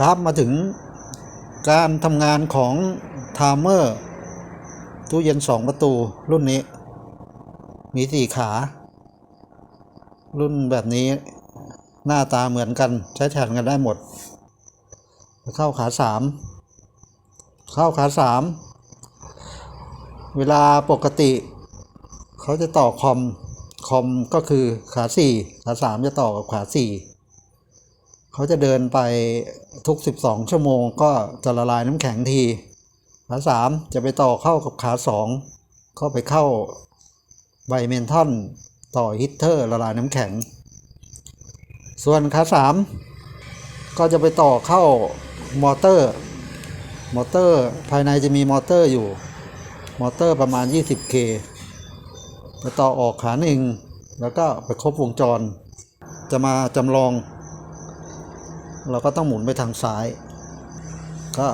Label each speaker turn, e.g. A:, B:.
A: ครับมาถึงการทำงานของไทม์เมอร์ตู้เย็นสองประตูรุ่นนี้ มีสี่ขา รุ่นแบบนี้หน้าตาเหมือนกันใช้แทนกันได้หมด เข้าขาสามเข้าขาสามเวลาปกติ เขาจะต่อคอมคอมก็คือขาสี่ขาสามจะต่อกับขาสี่ เขาจะเดินไปทุก 12 ชั่วโมงก็จะละลายน้ำแข็งทีขาสามจะไปต่อเข้ากับขาสองเข้าไปเข้าไบเมนทอนต่อฮีตเตอร์ละลายน้ำแข็ง ส่วนขาสามก็จะไปต่อเข้ามอเตอร์ มอเตอร์ภายในจะมีมอเตอร์อยู่ มอเตอร์ประมาณ 20K ไปต่อออกขาหนึ่งแล้วก็ไปครบวงจร จะมาจำลอง เราก็ต้องหมุนไปทางซ้าย ก็